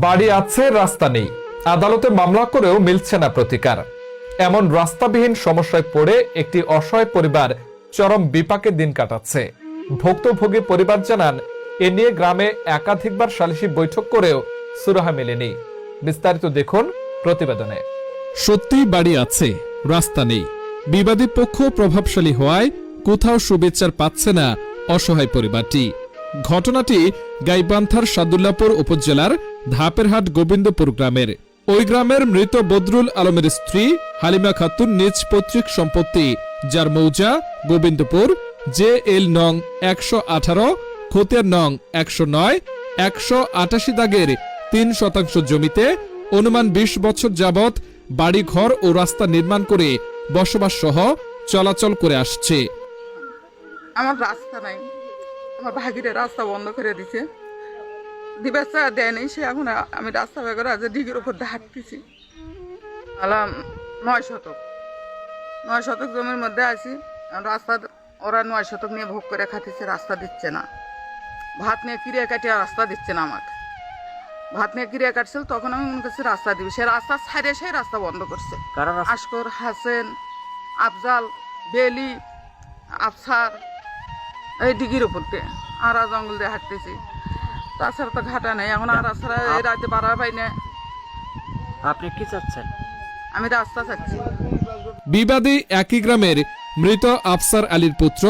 বাড়ি আছে, রাস্তা নেই। আদালতে মামলা করেও মিলছে না প্রতিকার। এমন রাস্তাবিহীন সমস্যায় পড়ে একটি অসহায় পরিবার চরম বিপাকে দিন কাটাচ্ছে। ভুক্তভোগী পরিবার জানান, এ নিয়ে গ্রামে একাধিকবার সালিশি বৈঠক করেও সুরাহা মেলেনি। বিস্তারিত দেখুন প্রতিবেদনে। সত্যিই বাড়ি আছে, রাস্তা নেই। বিবাদী পক্ষ প্রভাবশালী হওয়ায় কোথাও শুভেচ্ছার পাচ্ছে না অসহায় পরিবারটি। ঘটনাটি গাইবান্থার সাদুল্লাপুর উপজেলার ধাপেরহাট গোবিন্দপুর গ্রামের। ওই গ্রামের মৃত বদরুল আলমের স্ত্রী হালিমা খাতুন নিজ পৈতৃক সম্পত্তি, যার মৌজা গোবিন্দপুর, জে এল নং একশো আঠারো খতিয়ার নং একশো নয়, একশো আটাশি দাগের তিন শতাংশ জমিতে অনুমান ২০ বছর যাবৎ বাড়িঘর ও রাস্তা নির্মাণ করে বসবাস সহ চলাচল করে আসছে। আমার রাস্তা নাই। আমার ভাগিরে রাস্তা বন্ধ করে দিছে। দিবেচা দেয়নি সে এখন আমি রাস্তা বেগর আজ ডিগির উপর দিয়ে হাঁটতেছি। আলাম নয় শতক। নয় শতক জমির মধ্যে আছি। রাস্তা ওরা নয় শতক নিয়ে ভোগ করে খাতেছে রাস্তা দিচ্ছে না। ভাত নিয়ে কিরিয়া কাটিয়ে রাস্তা দিচ্ছে না আমাকে। ভাত নিয়ে কিরিয়া কাটছিল তখন আমি মনে করছি রাস্তা দিবি। সে রাস্তা ছাড়ে সেই রাস্তা বন্ধ করছে। কারা রাস্তা আশকর হাসেন আফজাল বেলি আফসার এই ডিগির উপর দিয়ে। আরা জঙ্গল দিয়ে হাঁটতেছি। তাছাড়া তো ঘাটা নেই এখন আর এই রাতে বাড়া পাই না আপনি কি চাচ্ছেন? আমি রাস্তা চাচ্ছি। বিবাদী একই গ্রামের মৃত আফসার আলীর পুত্র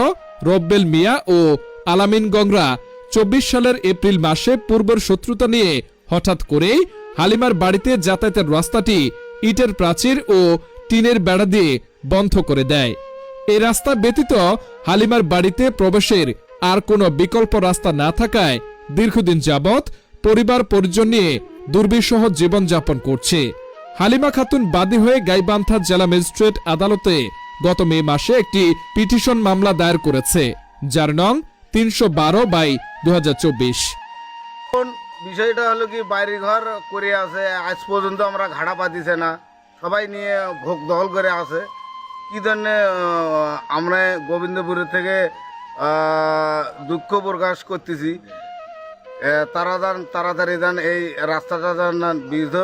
রব্বেল মিয়া ও আলামিন গংরা চব্বিশ সালের এপ্রিল মাসে পূর্বের শত্রুতা নিয়ে হঠাৎ করেই হালিমার বাড়িতে যাতায়াতের রাস্তাটি ইটের প্রাচীর ও টিনের বেড়া দিয়ে বন্ধ করে দেয়। এই রাস্তা ব্যতীত হালিমার বাড়িতে প্রবেশের আর কোনো বিকল্প রাস্তা না থাকায় দীর্ঘদিন যাবৎ পরিবার পরিজন নিয়ে দুর্বিষহ জীবনযাপন করছে। হালিমা খাতুন বাদী হয়ে গাইবান্ধা জেলা ম্যাজিস্ট্রেট আদালতে গত মে মাসে একটি পিটিশন মামলা দায়ের করেছে, যার নং তিনশো বারো বাই দু বিষয়টা হলো কি বাইরে ঘর করে আছে, আজ পর্যন্ত আমরা ঘাড়া পাতিছে না। সবাই নিয়ে ভোগ দখল করে আছে। কি জন্যে আমরা গোবিন্দপুরের থেকে দুঃখ প্রকাশ করতেছি। তারা যান, তাড়াতাড়ি যান, এই রাস্তাটা যান বিধ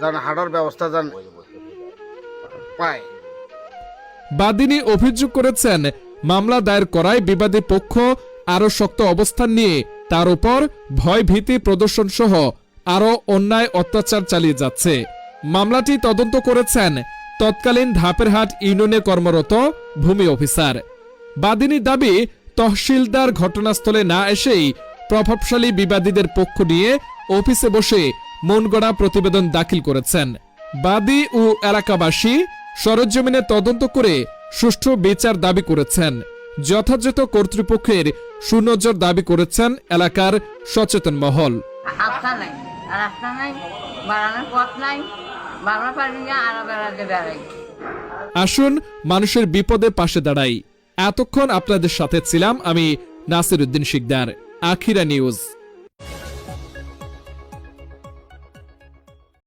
যান, হাঁটার ব্যবস্থা যান। পায়। বাদিনী অভিযোগ করেছেন, মামলা দায়ের করায় বিবাদী পক্ষ আরও শক্ত অবস্থান নিয়ে, তার উপর ভয় ভীতি প্রদর্শন সহ আরও অন্যায় অত্যাচার চালিয়ে যাচ্ছে। মামলাটি তদন্ত করেছেন তৎকালীন ধাপেরহাট ইউনিয়নে কর্মরত ভূমি অফিসার। বাদিনীর দাবি, তহসিলদার ঘটনাস্থলে না এসেই প্রভাবশালী বিবাদীদের পক্ষ নিয়ে অফিসে বসে মনগড়া প্রতিবেদন দাখিল করেছেন। বাদী ও এলাকাবাসী সরজমিনে তদন্ত করে সুষ্ঠু বিচার দাবি করেছেন। যথাযথ কর্তৃপক্ষের সুনজর দাবি করেছেন এলাকার সচেতন মহল। আসুন মানুষের বিপদে পাশে দাঁড়াই। এতক্ষণ আপনাদের সাথে ছিলাম আমি നാസിറുദ്ദീൻ ഷിഗ്ദാർ ആഖിര ന്യൂസ്